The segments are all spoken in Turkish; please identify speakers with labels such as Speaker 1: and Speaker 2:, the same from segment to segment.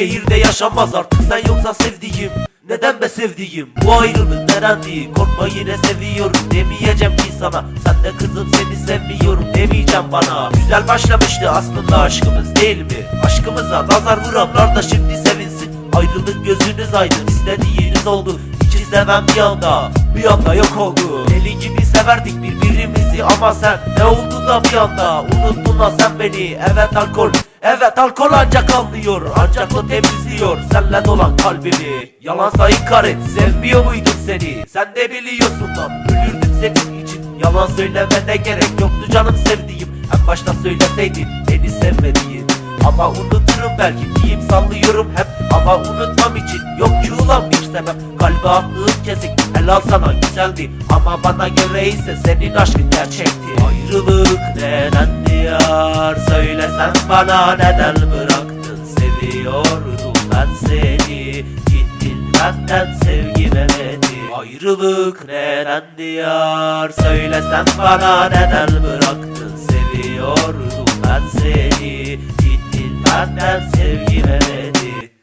Speaker 1: şehirde yaşanmaz artık. Sen yoksa sevdiğim neden be sevdiğim? Bu ayrılık neden değil? Korkma yine seviyorum demeyeceğim ki sana. Sen de kızım seni sevmiyorum demeyeceğim bana. Güzel başlamıştı aslında aşkımız değil mi? Aşkımıza nazar vuranlar da şimdi sevinsin. Ayrılık gözünüz aydın istediğiniz oldu. Hiç istemem bir anda bir anda yok oldu. Deli gibi severdik birbirimizi ama sen Ne oldu da bir anda? Unuttun da sen beni. Evet alkol Evet alkol ancak anlıyor Ancak o temizliyor senle dolan kalbimi. Yalansa inkar et sevmiyor muydum seni? Sen de biliyorsun lan ölürdüm senin için. Yalan söylemene gerek yoktu canım sevdiğim. En başta söyleseydin beni sevmediğin. Ama unuturum belki diyeyim sallıyorum hep Ama unutmam için yok ki ulan bir sebep. Kalbi attığım kesik helal sana güzeldi. Ama bana göre ise senin aşkın gerçekti. Ayrılık neden diyar? Söylesen bana neden bıraktın? Seviyordum ben seni. Gittin benden sevgi vermedi Ayrılık neden diyar? Söylesen bana neden bıraktın? Seviyordum ben seni. Gittin benden sevgi vermedi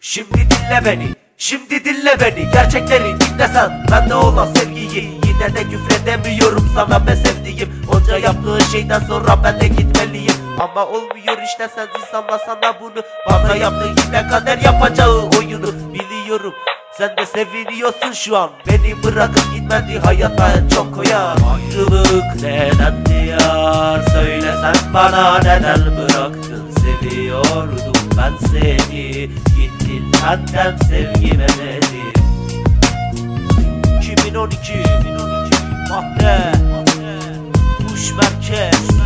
Speaker 1: Şimdi dinle beni Şimdi dinle beni. Gerçekleri dinlesen Ben de olan sevgiyi Yine de küfredemiyorum sana. Ben sevdiğim Onca yaptığın şeyden sonra ben de gitmeliyim. Ama olmuyor işte sen. İnsanla sana bunu Bana yaptığın yine kader yapacağı oyunu Biliyorum. Sen de seviniyorsun şu an. Beni bırakıp gitmedi hayata en çok koyar Ayrılık neden diyar Söylesen bana neden bıraktın? Seviyordum ben seni. Gittin benden sevgi vermedin 2012 2012 Mahne Duş merkez